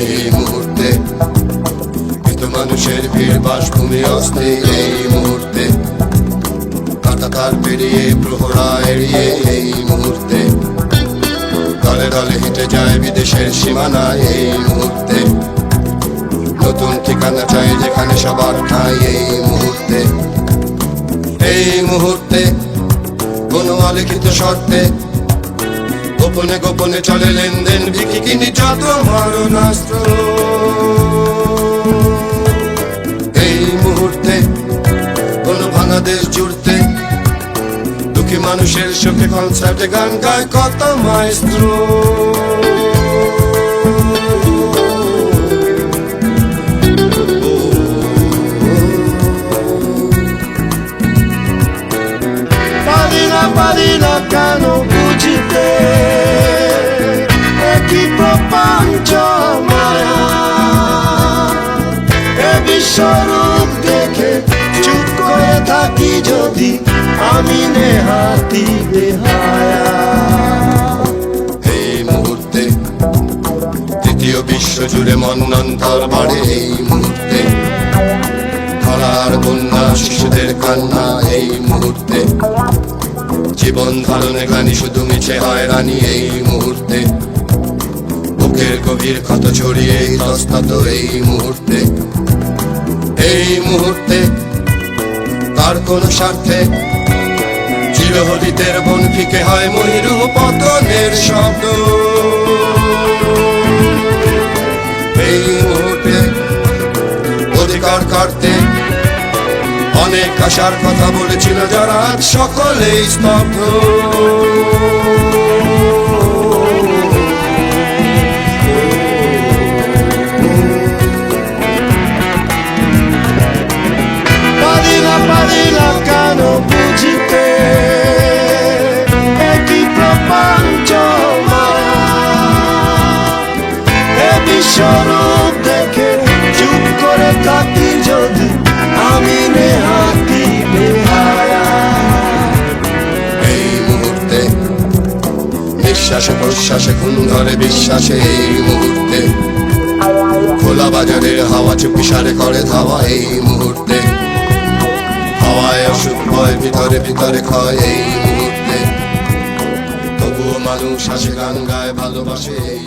এই মুহূর্তে এত মানুষের ভিড় বাসভূমি অস্থির এই মুহূর্তে। কাতাকার পেরিয়ে, প্রহরা এড়িয়ে এই মুহূর্তে। দলে দলে হেঁটে যায় বিদেশের সীমানা এই মুহূর্তে। নতুন ঠিকানা চাই যেখানে সবার ঠাই এই মুহূর্তে। এই মুহূর্তে কোনো আলিখিত শর্তে গোপনে গোপনে চলে লেনদেন বিকি কিনি যত মারণাস্ত্র। এই মুহূর্তে কোনো ভাঙা দেশ জুড়তে দুঃখী মানুষের সুখে কনসার্টে গান গায় কত মাইস্ত্র পারি না, পারি এ বিশ্বরূপ দেখে চুপ করে থাকি যদি আমি নেহাতি এই মুহূর্তে তৃতীয় বিশ্ব জুড়ে মন্নন্তর বাড়ে এই মুহূর্তে। খরার বন্যা শিশুদের কান্না এই মুহূর্তে। জীবন ধারণে গানি শুধু মিছে হয়রানি এই মুহূর্তে। বুকের গভীর ক্ষত ছড়িয়ে এই মুহূর্তে। এই মুহূর্তে তার কোন স্বার্থে চিরহরিতের বন ফিকে হয় মহিরু পতনের শব্দ। এই মুহূর্তে অধিকার কাটতে অনেক আশার কথা বলেছিল যারা সকলেই স্তব্ধ। এ বিশ্বরূপ দেখে চুপ করে থাকি যদি আমি নেহাতি এই মুহূর্তে নিঃশ্বাসে প্রশ্বাসে খুন ধরে বিশ্বাসে এই মুহূর্তে। খোলা বাজারের হাওয়া চুপি সারে করে ধাওয়া এই মুহূর্তে। হাওয়ায় অসুখ, ভয়, ভিতরে ভিতরে ক্ষয় এই মুহূর্তে। তবুও মানুষ আসে গান গায়, ভালোবাসে এই